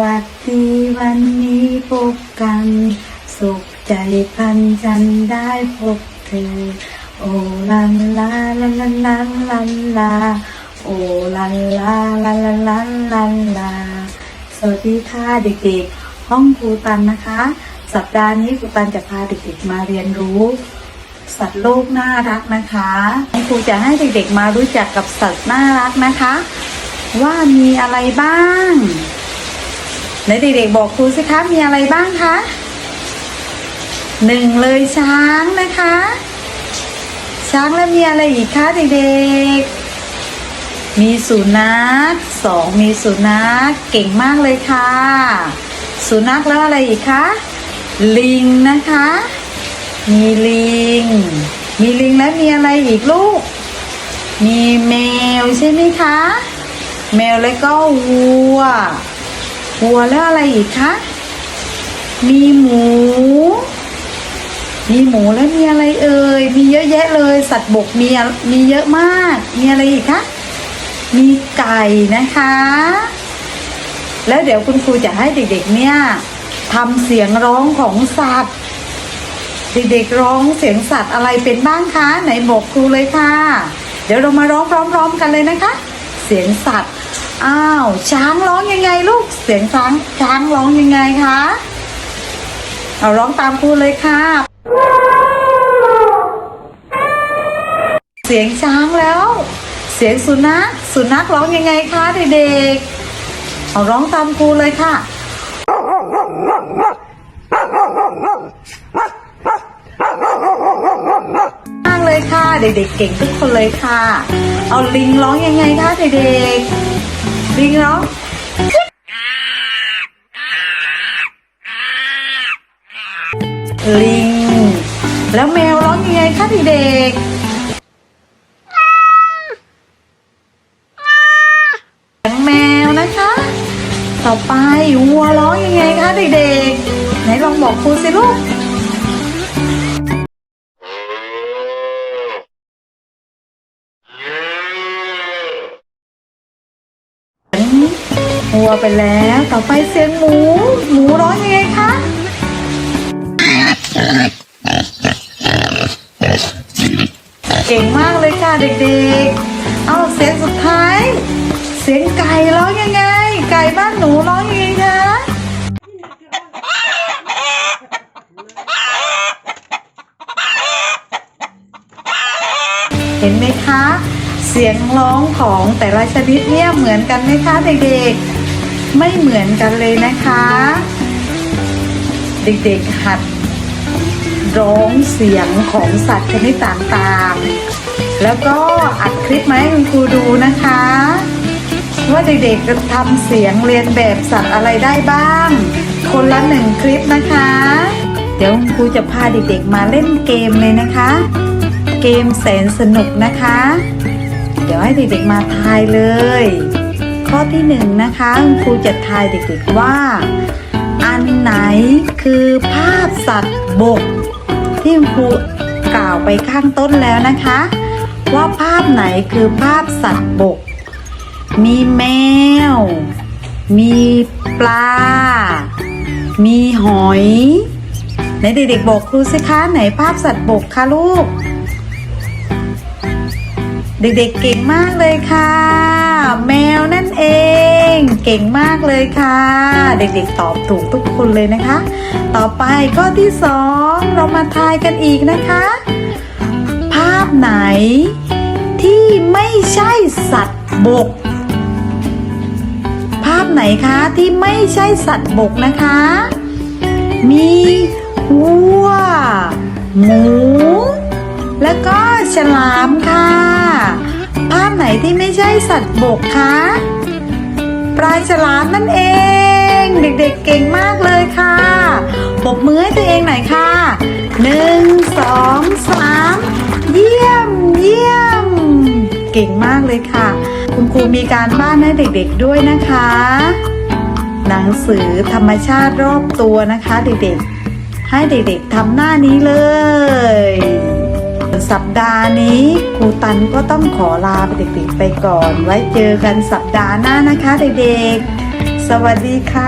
วัสดีวันนี้พบกัน สุขใจพันฉันได้พบเธอ โอลันลาลันลันลันลันลา โอลันลาลันลันลันลันลา สวัสดีค่ะเด็กๆ ห้องครูตันนะคะ สัปดาห์นี้ครูตันจะพาเด็กๆมาเรียนรู้ สัตว์โลกน่ารักนะคะครูจะให้เด็กๆมารู้จักกับสัตว์น่ารักนะคะ ว่ามีอะไรบ้าง ไหนเด็กๆบอกครูสิคะมีอะไรบ้างคะหนึ่งเลยช้างนะคะ ช้างแล้วมีอะไรอีกคะเด็กๆ มีสุนัขสองมีสุนัขเก่งมากเลยค่ะ สุนัขแล้วอะไรอีกคะลิงนะคะ มีลิง มีลิงแล้วมีอะไรอีกลูก มีแมวใช่ไหมคะ แมวแล้วก็วัว วัวแล้วอะไรอีกคะ มีหมู มีหมูแล้วมีอะไรเอ่ย มีเยอะแยะเลย สัตว์บกมีมีเยอะมาก มีอะไรอีกคะ มีไก่นะคะ แล้วเดี๋ยวคุณครูจะให้เด็กๆเนี่ยทำเสียงร้องของสัตว์ เด็กๆร้องเสียงสัตว์อะไรเป็นบ้างคะ ไหนบอกครูเลยค่ะ เดี๋ยวเรามาร้องพร้อม ๆ กันเลยนะคะ เสียงสัตว์ อ้าว ช้างร้องยังไงลูก เสียงช้างช้างร้องยังไงคะ เอาร้องตามครูเลยค่ะ เสียงช้างแล้ว เสียงสุนัข สุนัขร้องยังไงคะเด็กๆ เอาร้องตามครูเลยค่ะ มาก เลยค่ะ เด็กๆเก่งทุกคนเลยค่ะ เอาลิงร้องยังไงคะเด็กๆลิงร้องลิง แล้วแมวร้องยังไงคะเด็กๆแมวนะคะ ต่อไปวัวร้องยังไงคะเด็กๆไหนลองบอกครูสิลูก วไปแล้ว ต่อไปเสียงหมู หมูร้องยังไงคะเก่งมากเลยค่ะเด็กๆ เอาเสียงสุดท้าย เสียงไก่ร้องยังไง ไก่บ้านหนูร้องยังไงคะเห็นไหมคะ เสียงร้องของแต่ละชนิดเนี่ยเหมือนกันไหมคะเด็กๆ ไม่เหมือนกันเลยนะคะ เด็กๆหัดร้องเสียงของสัตว์ชนิดต่างๆ แล้วก็อัดคลิปมาให้คุณครูดูนะคะ ว่าเด็กๆจะทำเสียงเรียนแบบสัตว์อะไรได้บ้าง คนละหนึ่งคลิปนะคะ เดี๋ยวคุณครูจะพาเด็กๆมาเล่นเกมเลยนะคะ เกมแสนสนุกนะคะ เดี๋ยวให้เด็กๆมาทายเลย อที่หนึ่งนะคะครูจะทายเด็กๆว่า อันไหนคือภาพสัตว์บก ที่คุณครูกล่าวไปข้างต้นแล้วนะคะ ว่าภาพไหนคือภาพสัตว์บก มีแมว มีปลา มีหอยไหนเด็กๆบอกครูสิคะไหนภาพสัตว์บกคะลูก เด็กๆเก่งมากเลยค่ะ แมวนั่นเอง เก่งมากเลยค่ะ เด็กๆตอบถูกทุกคนเลยนะคะ ต่อไปข้อที่สองเรามาทายกันอีกนะคะ ภาพไหน ที่ไม่ใช่สัตว์บก ภาพไหนคะที่ไม่ใช่สัตว์บกนะคะ มีวัวหมู แล้วก็ฉลามค่ะ ที่ไม่ใช่สัตว์บกคะปลาฉลามนั่นเอง เด็กๆเก่งมากเลยค่ะปบมือให้ตัวเองหน่อยค่ะหนึ่งสองสามเยี่ยมเยี่ยม เก่งมากเลยค่ะ คุณครูมีการบ้านให้เด็กๆด้วยนะคะ หนังสือธรรมชาติรอบตัวนะคะ เด็กๆ ให้เด็กๆทำหน้านี้เลย สัปดาห์นี้ครูตันก็ต้องขอลาเด็กๆไปก่อน ไว้เจอกันสัปดาห์หน้านะคะเด็กๆ สวัสดีค่ะ